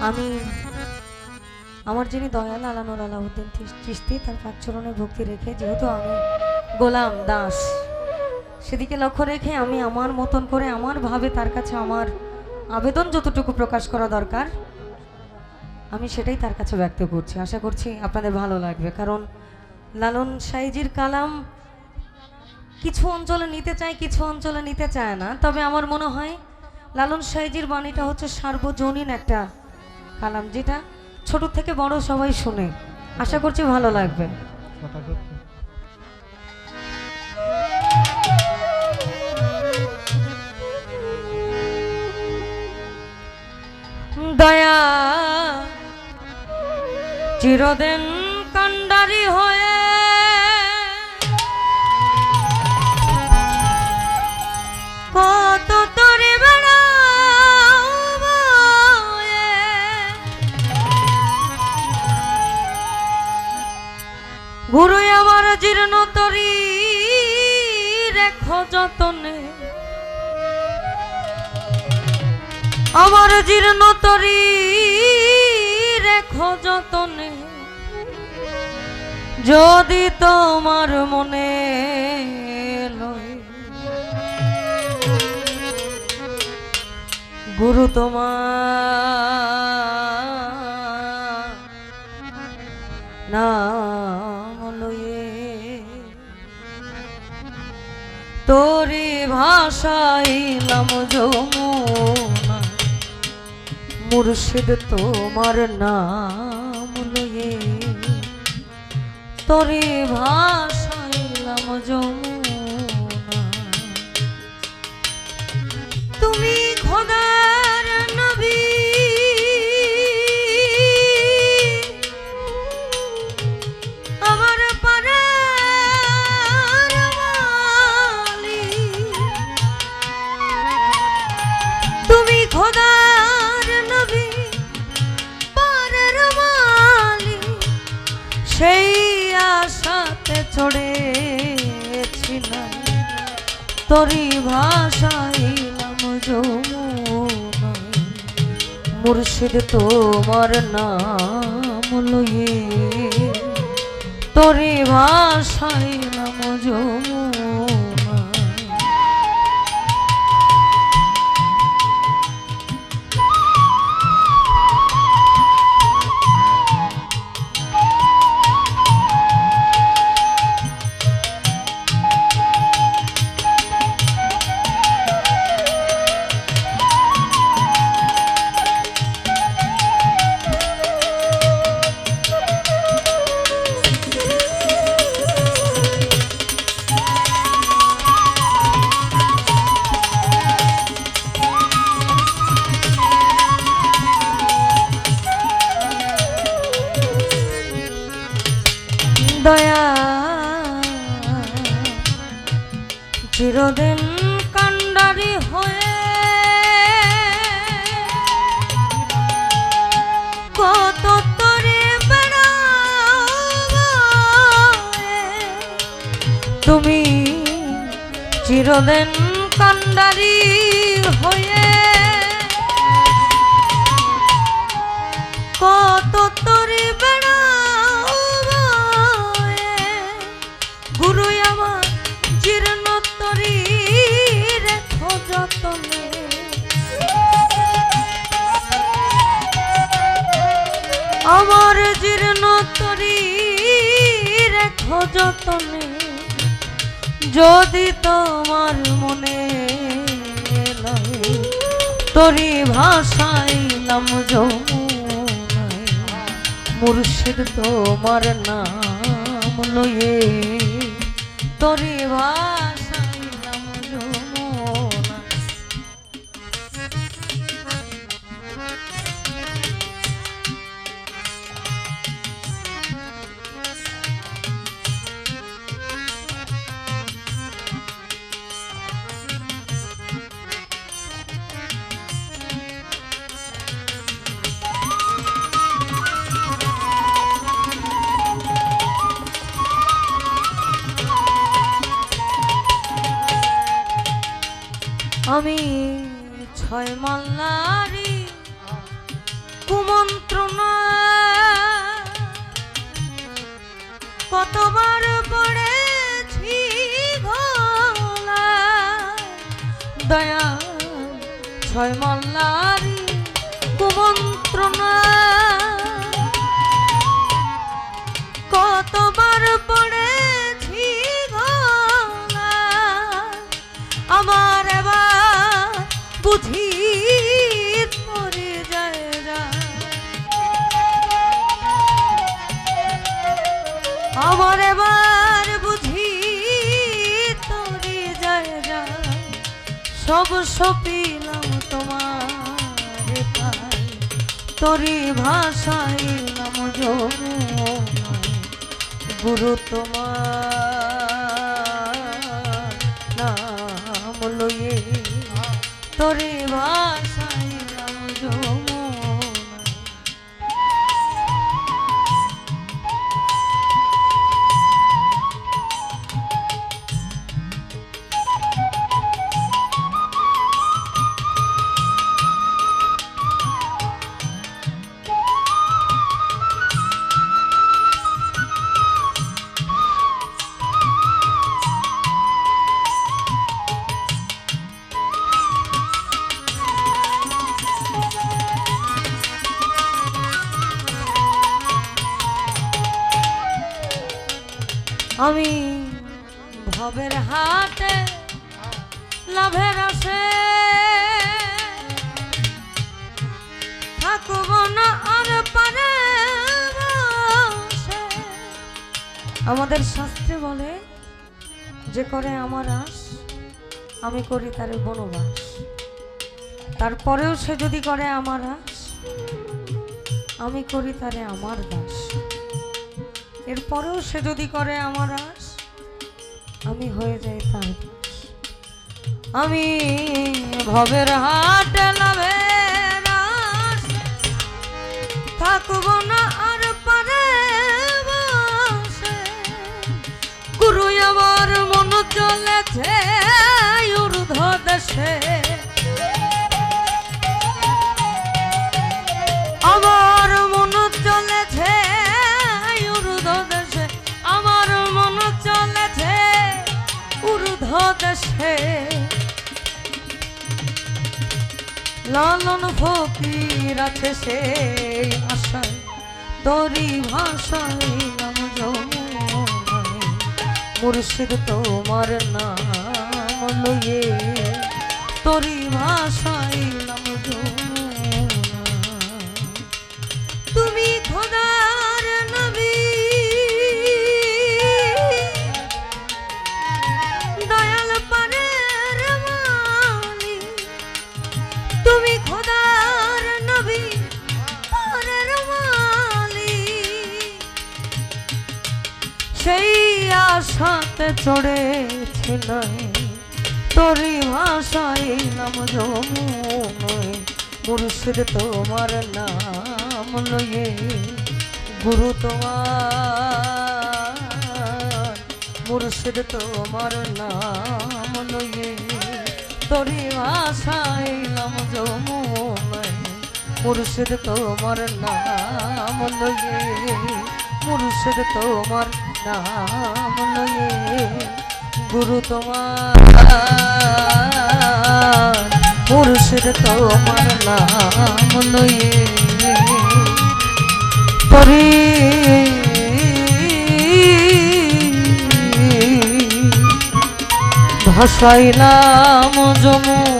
আমি আমার যিনি দয়াল, আলানুর আলাউদ্দিন চিস- চিস্তি তার পাকচরণে ভক্তি রেখে, যেহেতু আমি গোলাম দাস, সেদিকে লক্ষ্য রেখে আমি আমার মতন করে, আমার ভাবে তার কাছে আমার আবেদন যতটুকু প্রকাশ করা দরকার, আমি সেটাই তার কাছে ব্যক্ত করছি। আশা করছি আপনাদের ভালো লাগবে। কারণ লালন সাইজির কালাম কিছু অঞ্চলে নিতে চায়, কিছু অঞ্চলে নিতে চায় না। তবে আমার মনে হয়, লালন সাইজির বাণীটা হচ্ছে সার্বজনীন একটা কালাম যেটা ছোট থেকে বড় সবাই শুনে। আশা করছি ভালো লাগবে। দয়া চিরদিন কান্ডারি হয়ে যতনে আমার জীর্ণ তরি রেখো যতনে যদি তোমার মনে গুরু তোমার নাম তোরি ভাষাইলাম যমুনা। মুর্শিদ তোমার নাম লয়ে। ভাষাই ভাষাইলাম যমুনা। আশাতে চড়েছিলাম তরি ভাষাইলাম মুর্শিদ তোমার নাম লয়ে তরি ভাষাইলাম দয়া চিরদিন কান্ডারি হয়ে কত তরে। তুমি চিরদিন কান্ডারি তরি রেখো যতনে। যদি তোমার মনে তরি ভাষাইলাম মুর্শিদ তোমার নাম লয়ে তরি ভাষাইলাম আমি ছয় মাল্লারি কুমন্ত্রণা। কতবার পড়েছি দয়া ছয় মাল্লারি আমার এবার বুঝি তোরে যায় যা সব সপিলাম তোমার পাই। তোরি ভাষাইলাম গুরু তোমার নাম লইয়ে তোরে ভাষাইলাম আমি ভবের হাতে লাভের আসে। থাকব না আর পারে আমাদের শাস্ত্রে বলে, যে করে আমার আস আমি করি তার বনবাস। তারপরেও সে যদি করে আমার আস আমি করি তারে আমার দাস। এরপরেও সে যদি করে আমার আস আমি হয়ে যাই তার আমি ভবের হাট আস থাকব না আর পারে গুরু, আমার মন চলেছে দেশে। লালন ফকির আছে সেই আশায় তরি ভাষায় নাম যমুনায়। মুর্শিদ তোমার নাম লইয়ে তরি ভাষায় নাম যমুনায়। আশাতে চড়েছিল তোরি ভাষায় নাম যমুনায় মুর্শিদ তোমার নাম লইয়ে, গুরু তোমার, মুর্শিদ তোমার নাম লইয়ে তোরি ভাষায় নাম যমুনায় মুর্শিদ তোমার নাম লইয়ে মুর্শিদ তোমার নাম লইয়ে গুরু তোমার মুর্শিদ তোমার নাম লইয়ে পরি ভাসাইলাম যমু